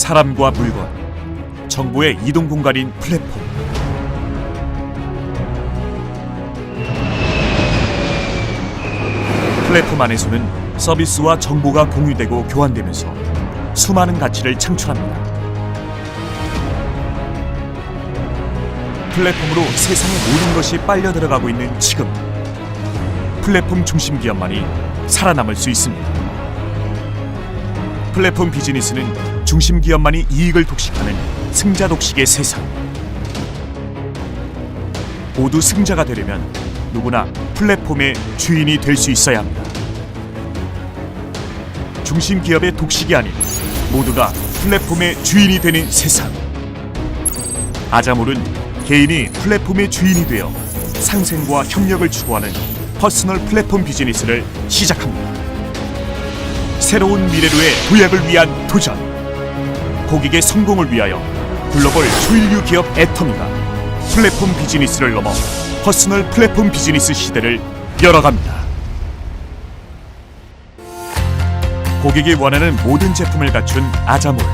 사람과 물건, 정보의 이동 공간인 플랫폼. 플랫폼 안에서는 서비스와 정보가 공유되고 교환되면서 수많은 가치를 창출합니다. 플랫폼으로 세상의 모든 것이 빨려 들어가고 있는 지금 플랫폼 중심 기업만이 살아남을 수 있습니다. 플랫폼 비즈니스는 중심 기업만이 이익을 독식하는 승자 독식의 세상. 모두 승자가 되려면 누구나 플랫폼의 주인이 될 수 있어야 합니다. 중심 기업의 독식이 아닌 모두가 플랫폼의 주인이 되는 세상. 아자몰은 개인이 플랫폼의 주인이 되어 상생과 협력을 추구하는 퍼스널 플랫폼 비즈니스를 시작합니다. 새로운 미래로의 도약을 위한 도전. 고객의 성공을 위하여 글로벌 초일류 기업 애터미가 플랫폼 비즈니스를 넘어 퍼스널 플랫폼 비즈니스 시대를 열어갑니다. 고객이 원하는 모든 제품을 갖춘 아자몰.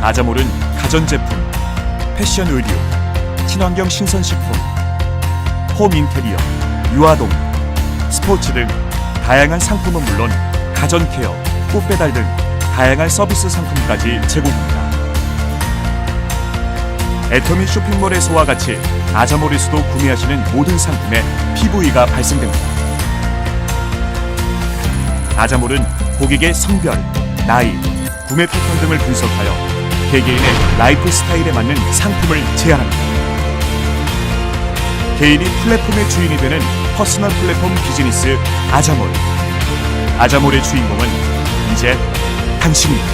아자몰은 가전제품, 패션 의류, 친환경 신선식품, 홈 인테리어, 유아동, 스포츠 등 다양한 상품은 물론 가전 케어, 꽃배달 등 다양한 서비스 상품까지 제공합니다. 애터미 쇼핑몰에서와 같이 아자몰에서도 구매하시는 모든 상품에 PV가 발생됩니다. 아자몰은 고객의 성별, 나이, 구매 패턴 등을 분석하여 개개인의 라이프 스타일에 맞는 상품을 제안합니다. 개인이 플랫폼의 주인이 되는 퍼스널 플랫폼 비즈니스 아자몰. 아자몰의 주인공은 이제 당신입니다.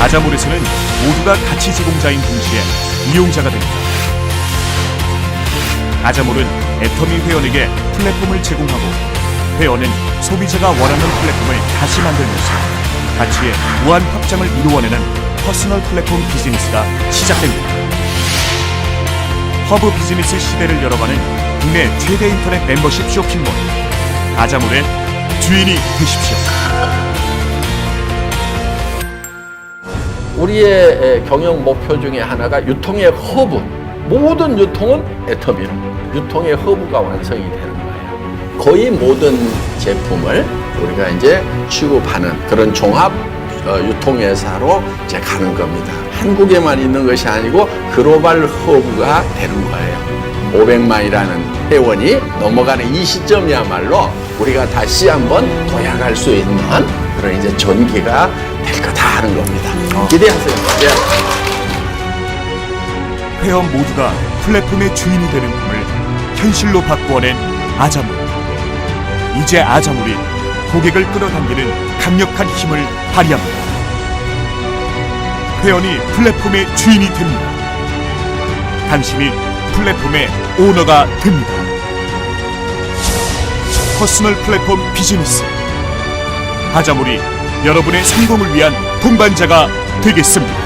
아자몰에서는 모두가 가치 제공자인 동시에 이용자가 됩니다. 아자몰은 애터미 회원에게 플랫폼을 제공하고 회원은 소비자가 원하는 플랫폼을 다시 만들면서 가치의 무한 확장을 이루어내는 퍼스널 플랫폼 비즈니스가 시작됩니다. 허브 비즈니스 시대를 열어가는 국내 최대 인터넷 멤버십 쇼핑몰 아자몰의 주인이 되십시오. 우리의 에, 경영 목표 중에 하나가 유통의 허브. 모든 유통은 애터미로 유통의 허브가 완성이 되는 거예요. 거의 모든 제품을 우리가 이제 취급하는 그런 종합 어, 유통회사로 이제 가는 겁니다. 한국에만 있는 것이 아니고 글로벌 허브가 되는 거예요. 500만이라는 회원이 넘어가는 이 시점이야말로 우리가 다시 한번 도약할 수 있는 그런 이제 전기가 될 거다 하는 겁니다. 기대하세요. 예. 회원 모두가 플랫폼의 주인이 되는 꿈을 현실로 바꾸어낸 아자몰. 이제 아자몰이 고객을 끌어당기는 강력한 힘을 발휘합니다. 회원이 플랫폼의 주인이 됩니다. 당신이 플랫폼의 오너가 됩니다. 퍼스널 플랫폼 비즈니스. 아자몰이 여러분의 성공을 위한 동반자가 되겠습니다.